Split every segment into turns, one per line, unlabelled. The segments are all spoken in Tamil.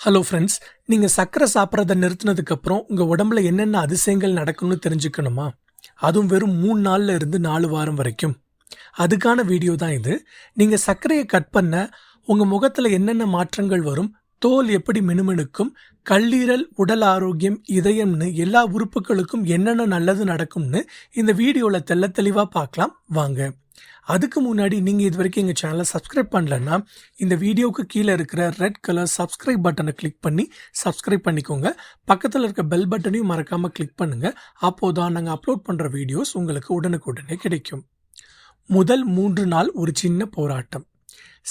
ஹலோ ஃப்ரெண்ட்ஸ் நீங்கள் சர்க்கரை சாப்பிட்றத நிறுத்தினதுக்கப்புறம் உங்கள் உடம்புல என்னென்ன அதிசயங்கள் நடக்கும்னு தெரிஞ்சுக்கணுமா? அதுவும் வெறும் மூணு நாள்ல இருந்து நாலு வாரம் வரைக்கும். அதுக்கான வீடியோ தான் இது. நீங்கள் சர்க்கரையை கட் பண்ண உங்கள் முகத்தில் என்னென்ன மாற்றங்கள் வரும் தோல் எப்படி மினுமினுக்கும் கல்லீரல் உடல் ஆரோக்கியம் இதயம்னு எல்லா உறுப்புகளுக்கும் என்னென்ன நல்லது நடக்கும்னு இந்த வீடியோவில் தெல்ல தெளிவாக பார்க்கலாம் வாங்க. அதுக்கு முன்னாடி நீங்கள் இது வரைக்கும் எங்கள் சேனலை சப்ஸ்கிரைப் பண்ணலன்னா இந்த வீடியோவுக்கு கீழே இருக்கிற ரெட் கலர் சப்ஸ்கிரைப் பட்டனை கிளிக் பண்ணி சப்ஸ்கிரைப் பண்ணிக்கோங்க. பக்கத்தில் இருக்க பெல் பட்டனையும் மறக்காமல் கிளிக் பண்ணுங்கள் அப்போது தான் நாங்கள் அப்லோட் பண்ணுற வீடியோஸ் உங்களுக்கு உடனுக்குடனே கிடைக்கும். முதல் மூன்று நாள் ஒரு சின்ன போராட்டம்.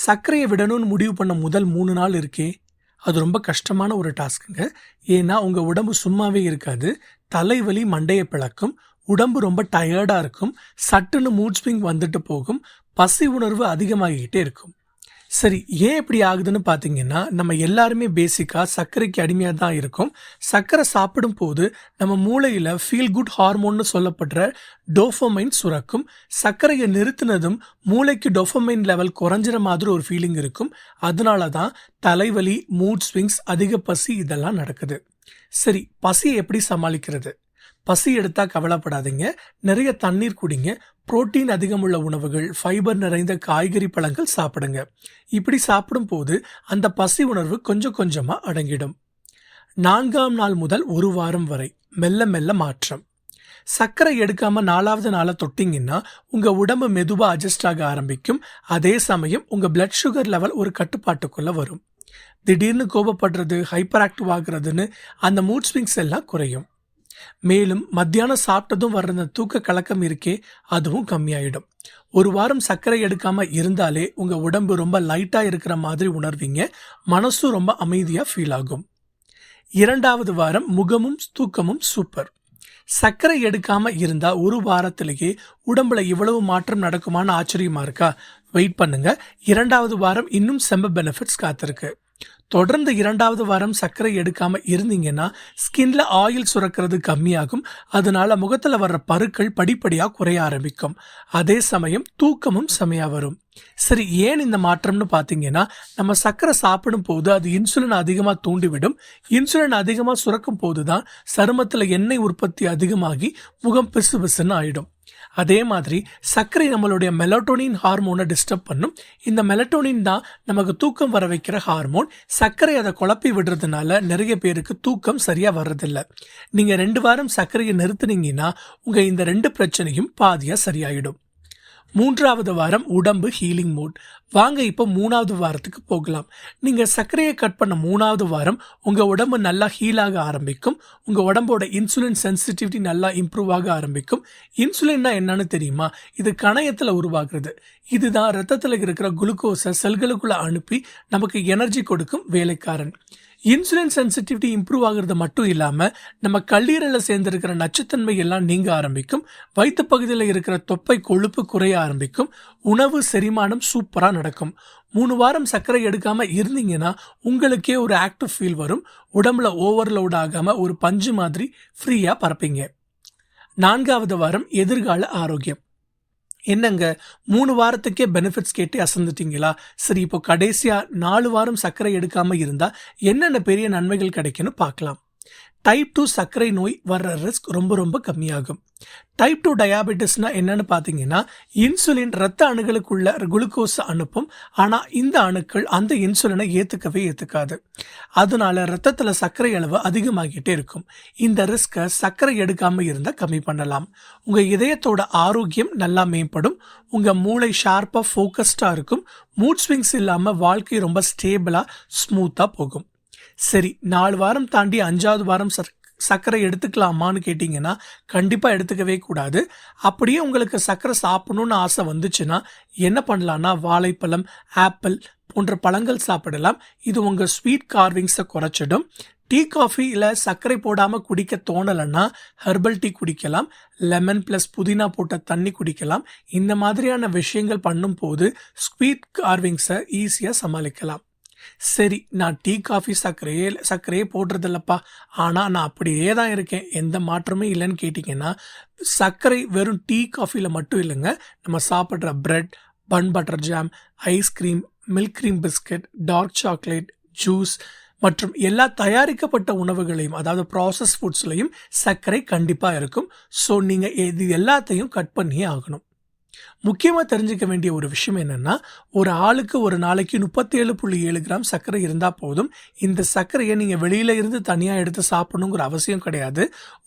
சர்க்கரையை விடணும்னு முடிவு பண்ண முதல் மூணு நாள் இருக்கே? அது ரொம்ப கஷ்டமான ஒரு டாஸ்க்குங்க. ஏன்னா உங்கள் உடம்பு சும்மாவே இருக்காது. தலைவலி மண்டையை பிளக்கும். உடம்பு ரொம்ப டயர்டாக இருக்கும். சட்டுன்னு மூட் ஸ்விங் வந்துட்டு போகும். பசி உணர்வு அதிகமாகிக்கிட்டே இருக்கும். சரி ஏன் இப்படி ஆகுதுன்னு பார்த்தீங்கன்னா நம்ம எல்லாருமே பேசிக்காக சர்க்கரைக்கு அடிமையாக தான் இருக்கும். சர்க்கரை சாப்பிடும் போது நம்ம மூளையில் ஃபீல் குட் ஹார்மோன்னு சொல்லப்படுற டோஃபமைன் சுரக்கும். சர்க்கரையை நிறுத்தினதும் மூளைக்கு டோஃபமைன் லெவல் குறைஞ்சிற மாதிரி ஒரு ஃபீலிங் இருக்கும். அதனால தான் தலைவலி மூட் ஸ்விங்ஸ் அதிக பசி இதெல்லாம் நடக்குது. சரி பசியை எப்படி சமாளிக்கிறது? பசி எடுத்தா கவலைப்படாதீங்க. நிறைய தண்ணீர் குடிங்க. புரோட்டீன் அதிகமுள்ள உணவுகள் ஃபைபர் நிறைந்த காய்கறி பழங்கள் சாப்பிடுங்க. இப்படி சாப்பிடும் போது அந்த பசி உணர்வு கொஞ்சம் கொஞ்சமா அடங்கிடும். நான்காம் நாள் முதல் ஒரு வாரம் வரை மெல்ல மெல்ல மாற்றம். சர்க்கரை எடுக்காம நாலாவது நாளை தொட்டிங்கன்னா உங்க உடம்பு மெதுவா அட்ஜஸ்ட் ஆக ஆரம்பிக்கும். அதே சமயம் உங்க பிளட் சுகர் லெவல் ஒரு கட்டுப்பாட்டுக்குள்ள வரும். திடீர்னு கோபப்படுறது ஹைப்பர் ஆக்டிவ் ஆகுறதுன்னு அந்த மூட் ஸ்விங்ஸ் எல்லாம் குறையும். மேலும் மத்தியானம் சாப்பிட்டதும் வர்ற அந்த தூக்க கலக்கம் இருக்கே அதுவும் கம்மியாயிடும். ஒரு வாரம் சர்க்கரை எடுக்காம இருந்தாலே உங்க உடம்பு ரொம்ப லைட்டா இருக்கிற மாதிரி உணர்வீங்க மனசும் ரொம்ப அமைதியா ஃபீல் ஆகும். இரண்டாவது வாரம் முகமும் தூக்கமும் சூப்பர் சர்க்கரை எடுக்காம இருந்தா ஒரு வாரத்திலேயே உடம்புல இவ்வளவு மாற்றம் நடக்குமான்னு ஆச்சரியமா இருக்கா? வெயிட் பண்ணுங்க. இரண்டாவது வாரம் இன்னும் செம்ம பெனிஃபிட்ஸ் காத்திருக்கு. தொடர்ந்து இரண்டாவது வாரம் சர்க்கரை எடுக்காம இருந்தீங்கன்னா ஸ்கின்ல ஆயில் சுரக்கிறது கம்மியாகும். அதனால முகத்துல வர்ற பருக்கள் படிப்படியா குறைய ஆரம்பிக்கும். அதே சமயம் தூக்கமும் செமையா வரும். சரி ஏன் இந்த மாற்றம்னு பார்த்தீங்கன்னா நம்ம சர்க்கரை சாப்பிடும் போது அது இன்சுலின் அதிகமாக தூண்டிவிடும். இன்சுலின் அதிகமாக சுரக்கும் போது தான் சருமத்தில் எண்ணெய் உற்பத்தி அதிகமாகி முகம் பிசு பிசுன்னு ஆயிடும். அதே மாதிரி சர்க்கரை நம்மளுடைய மெலட்டோனின் ஹார்மோனை டிஸ்டர்ப் பண்ணும். இந்த மெலட்டோனின் தான் நமக்கு தூக்கம் வர வைக்கிற ஹார்மோன் சர்க்கரை அதை குழப்பி விடுறதுனால நிறைய பேருக்கு தூக்கம் சரியாக வர்றதில்ல. நீங்கள் ரெண்டு வாரம் சர்க்கரையை நிறுத்துனீங்கன்னா உங்கள் இந்த ரெண்டு பிரச்சனையும் பாதியாக சரியாயிடும். மூன்றாவது வாரம் உடம்பு ஹீலிங் மோட் வாங்க இப்போ மூணாவது வாரத்துக்கு போகலாம். நீங்கள் சர்க்கரையை கட் பண்ண மூணாவது வாரம் உங்கள் உடம்பு நல்லா ஹீல் ஆக ஆரம்பிக்கும். உங்கள் உடம்போட இன்சுலின் சென்சிட்டிவிட்டி நல்லா இம்ப்ரூவ் ஆக ஆரம்பிக்கும். இன்சுலின்னா என்னன்னு தெரியுமா? இது கணையத்தில் உருவாகிறது இதுதான் ரத்தத்தில் இருக்கிற குளுக்கோஸை செல்களுக்குள்ளே அனுப்பி நமக்கு எனர்ஜி கொடுக்கும் வேலைக்காரன். இன்சுலின் சென்சிட்டிவிட்டி இம்ப்ரூவ் ஆகிறது மட்டும் இல்லாமல் நம்ம கல்லீரலில் சேர்ந்திருக்கிற நச்சுத்தன்மை எல்லாம் நீங்க ஆரம்பிக்கும். வயிற்று பகுதியில் இருக்கிற தொப்பை கொழுப்பு குறைய ஆரம்பிக்கும். உணவு செரிமானம் சூப்பராக நடக்கும். மூணு வாரம் சர்க்கரை எடுக்காமல் இருந்தீங்கன்னா உங்களுக்கே ஒரு ஆக்டிவ் ஃபீல் வரும். உடம்புல ஓவர்லோட் ஆகாமல் ஒரு பஞ்சு மாதிரி ஃப்ரீயாக பரப்பீங்க நான்காவது வாரம் எதிர்கால ஆரோக்கியம். என்னங்க மூணு வாரத்துக்கே பெனிஃபிட்ஸ் கேட்டு அசந்துட்டீங்களா? சரி இப்போ கடைசியாக நாலு வாரம் சர்க்கரை எடுக்காமல் இருந்தால் என்னென்ன பெரிய நன்மைகள் கிடைக்குன்னு பார்க்கலாம். டைப் டூ சர்க்கரை நோய் வர்ற ரிஸ்க் ரொம்ப ரொம்ப கம்மியாகும். டைப் டூ டயாபெட்டிஸ்னால் என்னென்னு பார்த்தீங்கன்னா இன்சுலின் ரத்த அணுகளுக்குள்ள குளுக்கோஸ் அனுப்பும். ஆனால் இந்த அணுக்கள் அந்த இன்சுலினை ஏற்றுக்கவே ஏற்றுக்காது அதனால ரத்தத்தில் சர்க்கரை அளவு அதிகமாகிட்டே இருக்கும். இந்த ரிஸ்க்கை சர்க்கரை எடுக்காமல் இருந்தால் கம்மி பண்ணலாம். உங்கள் இதயத்தோட ஆரோக்கியம் நல்லா மேம்படும். உங்கள் மூளை ஷார்ப்பாக ஃபோக்கஸ்டாக இருக்கும். மூட் ஸ்விங்ஸ் இல்லாமல் வாழ்க்கை ரொம்ப ஸ்டேபிளாக ஸ்மூத்தாக போகும். சரி நாலு வாரம் தாண்டி அஞ்சாவது வாரம் சர் சர்க்கரை எடுத்துக்கலாமான்னு கேட்டிங்கன்னா கண்டிப்பாக எடுத்துக்கவே கூடாது. அப்படியே உங்களுக்கு சர்க்கரை சாப்பிடணுன்னு ஆசை வந்துச்சுன்னா என்ன பண்ணலான்னா வாழைப்பழம் ஆப்பிள் போன்ற பழங்கள் சாப்பிடலாம். இது உங்கள் ஸ்வீட் கார்விங்ஸை குறைச்சிடும். டீ காஃபி இல்லை சர்க்கரை போடாமல் குடிக்க தோணலைன்னா ஹெர்பல் டீ குடிக்கலாம். லெமன் ப்ளஸ் புதினா போட்ட தண்ணி குடிக்கலாம். இந்த மாதிரியான விஷயங்கள் பண்ணும்போது ஸ்வீட் கார்விங்ஸை ஈஸியாக சமாளிக்கலாம். சரி நான் டீ காஃபி சர்க்கரையே சர்க்கரையே போடுறதில்லப்பா. ஆனால் நான் அப்படியே தான் இருக்கேன். எந்த மாற்றமே இல்லைன்னு கேட்டிங்கன்னா சர்க்கரை வெறும் டீ காஃபியில் மட்டும் இல்லைங்க. நம்ம சாப்பிட்ற bread bun butter jam ice cream milk cream biscuit dark chocolate juice மற்றும் எல்லா தயாரிக்கப்பட்ட உணவுகளையும் அதாவது ப்ராசஸ் ஃபுட்ஸ்லையும் சர்க்கரை கண்டிப்பாக இருக்கும். ஸோ நீங்கள் இது எல்லாத்தையும் கட் பண்ணியே ஆகணும். முக்கியமாக தெரிஞ்சுக்க வேண்டிய ஒரு விஷயம் என்னென்னா ஒரு ஆளுக்கு ஒரு நாளைக்கு முப்பத்தேழு புள்ளி ஏழு கிராம் சர்க்கரை இருந்தால் போதும். இந்த சர்க்கரையை நீங்கள் வெளியில இருந்து தனியாக எடுத்து சாப்பிடணுங்கிற அவசியம் கிடையாது.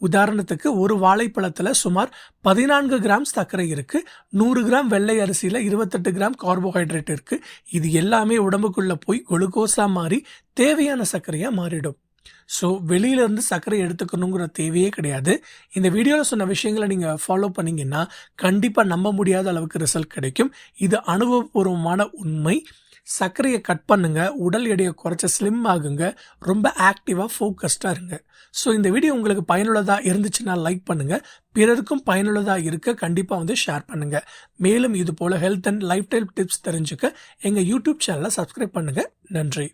உதாரணத்துக்கு ஒரு வாழைப்பழத்தில் சுமார் பதினான்கு கிராம் சர்க்கரை இருக்குது நூறு கிராம் வெள்ளை அரிசியில் இருபத்தெட்டு கிராம் கார்போஹைட்ரேட் இருக்குது இது எல்லாமே உடம்புக்குள்ளே போய் குளுக்கோஸாக மாறி தேவையான சர்க்கரையாக மாறிடும். ஸோ வெளியிலேருந்து சர்க்கரை எடுத்துக்கணுங்கிற தேவையே கிடையாது. இந்த வீடியோவில் சொன்ன விஷயங்களை நீங்கள் ஃபாலோ பண்ணீங்கன்னா கண்டிப்பாக நம்ப முடியாத அளவுக்கு ரிசல்ட் கிடைக்கும். இது அனுபவபூர்வமான உண்மை. சர்க்கரையை கட் பண்ணுங்க. உடல் எடையை குறைச்ச ஸ்லிம் ஆகுங்க. ரொம்ப ஆக்டிவாக ஃபோக்கஸ்டாக இருங்க. ஸோ இந்த வீடியோ உங்களுக்கு பயனுள்ளதாக இருந்துச்சுன்னா லைக் பண்ணுங்க. பிறருக்கும் பயனுள்ளதாக இருக்க கண்டிப்பாக வந்து ஷேர் பண்ணுங்க. மேலும் இது போல health and life style tips தெரிஞ்சுக்க எங்கள் யூடியூப் சேனலை சப்ஸ்கிரைப் பண்ணுங்க. நன்றி.